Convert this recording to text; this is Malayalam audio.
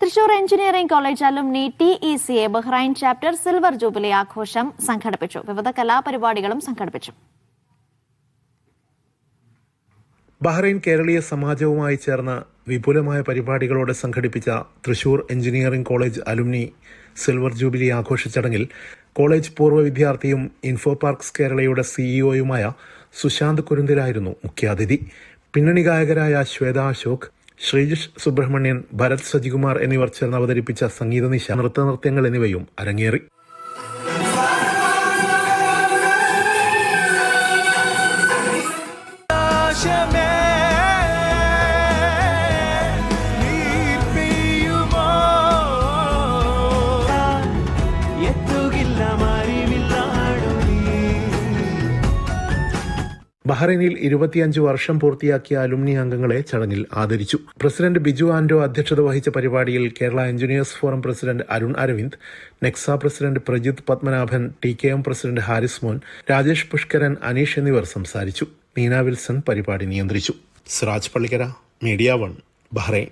Thrissur engineering college alumni T E C A Bahrain chapter silver jubilee ആഘോഷം സംഘടിപ്പിച്ചു. വിവിധ കലാപരിപാടികളും സംഘടിപ്പിച്ചു. ബഹ്റൈൻ കേരളീയ സമാജവുമായി ചേർന്ന വിപുലമായ പരിപാടികളോടെ സംഘടിപ്പിച്ച Thrissur engineering college alumni silver jubilee ആഘോഷ ചടങ്ങിൽ കോളേജ് പൂർവ വിദ്യാർത്ഥിയും ഇൻഫോ പാർക്സ് കേരളയുടെ സിഇഒയുമായ സുശാന്ത് കുരുന്തിലായിരുന്നു മുഖ്യാതിഥി. പിന്നണി ഗായകരായ ശ്വേത അശോക് ശ്രീജിഷ് സുബ്രഹ്മണ്യൻ ഭരത് സജികുമാർ എന്നിവർ ചേർന്ന് അവതരിപ്പിച്ച സംഗീത നിശ നൃത്തനൃത്യങ്ങൾ എന്നിവയും അരങ്ങേറി. എത്തുകില്ല ബഹ്റൈനിൽ ഇരുപത്തിയഞ്ച് വർഷം പൂർത്തിയാക്കിയ അലുമിനി അംഗങ്ങളെ ചടങ്ങിൽ ആദരിച്ചു. പ്രസിഡന്റ് ബിജു ആന്റോ അധ്യക്ഷത വഹിച്ച പരിപാടിയിൽ Kerala engineers forum president Arun Aravind Nexa president Prajith Padmanabhan T K M president Harismon Rajesh Pushkaran Aneesh എന്നിവർ സംസാരിച്ചു. മീന വിൽസൺ പരിപാടി നിയന്ത്രിച്ചു. Siraj Pallikkara Media One Bahrain.